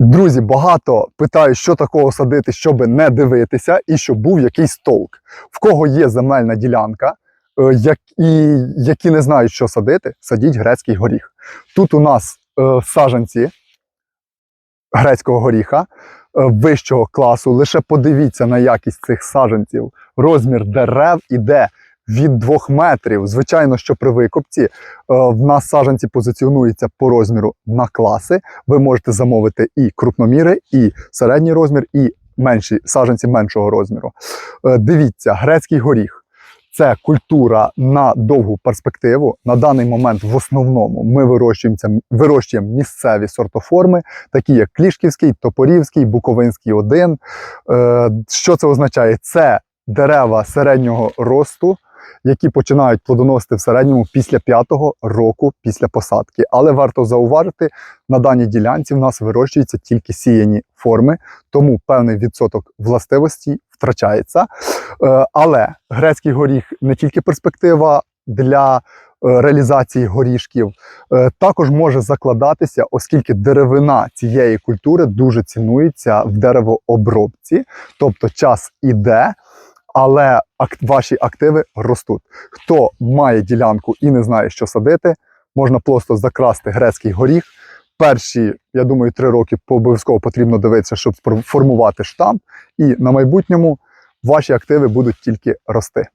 Друзі, багато питають, що такого садити, щоб не дивитися, і щоб був якийсь толк. В кого є земельна ділянка, е, як, і які не знають, що садити, садіть грецький горіх. Тут у нас е, саджанці грецького горіха е, вищого класу. Лише подивіться на якість цих саджанців. Розмір дерев іде від 2 метрів. Звичайно, що при викопці е, в нас саджанці позиціонуються по розміру на класи. Ви можете замовити і крупноміри, і середній розмір, і менші саджанці меншого розміру. Е, Дивіться, грецький горіх. Це культура на довгу перспективу. На даний момент в основному ми вирощуємо, вирощуємо місцеві сортоформи, такі як Клішківський, Топорівський, Буковинський 1. Е, Що це означає? Це дерева середнього росту, які починають плодоносити в середньому після п'ятого року після посадки. Але варто зауважити, на даній ділянці в нас вирощуються тільки сіяні форми, тому певний відсоток властивостей втрачається. Е, Але грецький горіх не тільки перспектива для е, реалізації горішків, е, також може закладатися, оскільки деревина цієї культури дуже цінується в деревообробці, тобто час іде. Але ваші активи ростуть. Хто має ділянку і не знає, що садити, можна просто закрасти грецький горіх. Перші, я думаю, три роки обов'язково потрібно дивитися, щоб формувати штамп, і на майбутньому ваші активи будуть тільки рости.